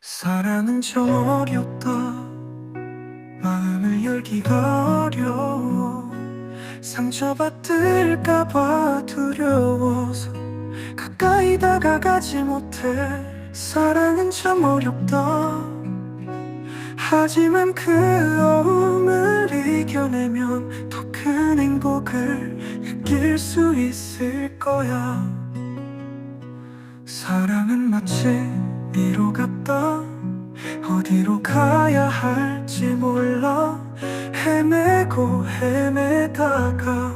사랑은 좀 어렵다. 마음을 열기가 어려워. 상처받을까봐 두려워서 가까이 다가가지 못해. 사랑은 참 어렵다. 하지만 그 어움을 이겨내면 더 큰 행복을 느낄 수 있을 거야 가야 할지 몰라. 헤매고 헤매다가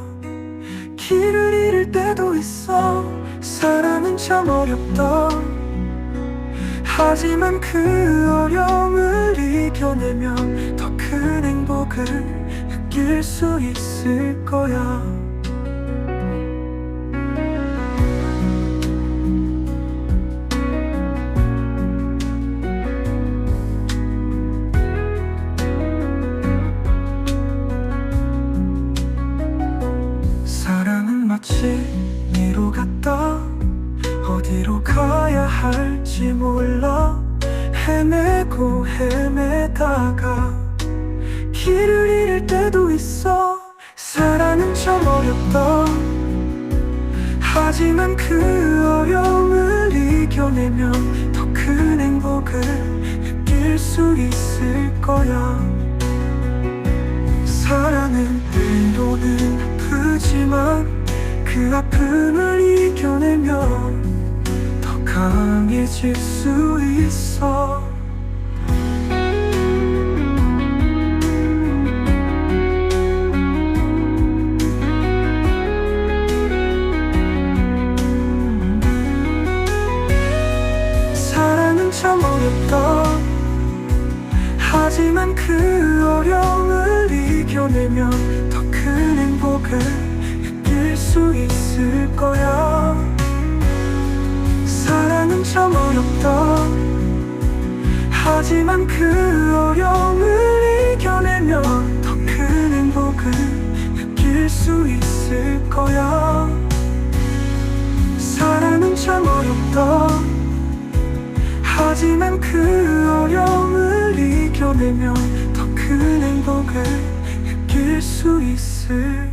길을 잃을 때도 있어. 사랑은 참 어렵다. 하지만 그 어려움을 이겨내면 더 큰 행복을 느낄 수 있을 거야 어디로 가야 할지 몰라. 헤매고 헤매다가 길을 잃을 때도 있어. 사랑은 참 어렵다. 하지만 그 어려움을 이겨내면 더 큰 행복을 느낄 수 있을 거야. 사랑은 때로는 아프지만 그 아픔을 이겨내면 더 강해질 수 있어. 사랑은 참 어렵다. 하지만 그 어려움을 이겨내면 더 큰 행복을 하지만 그 어려움을 이겨내면 더큰 행복을 느낄 수 있을 거야. 사랑은 참 어렵다. 하지만 그 어려움을 이겨내면 더 큰 행복을 느낄 수 있을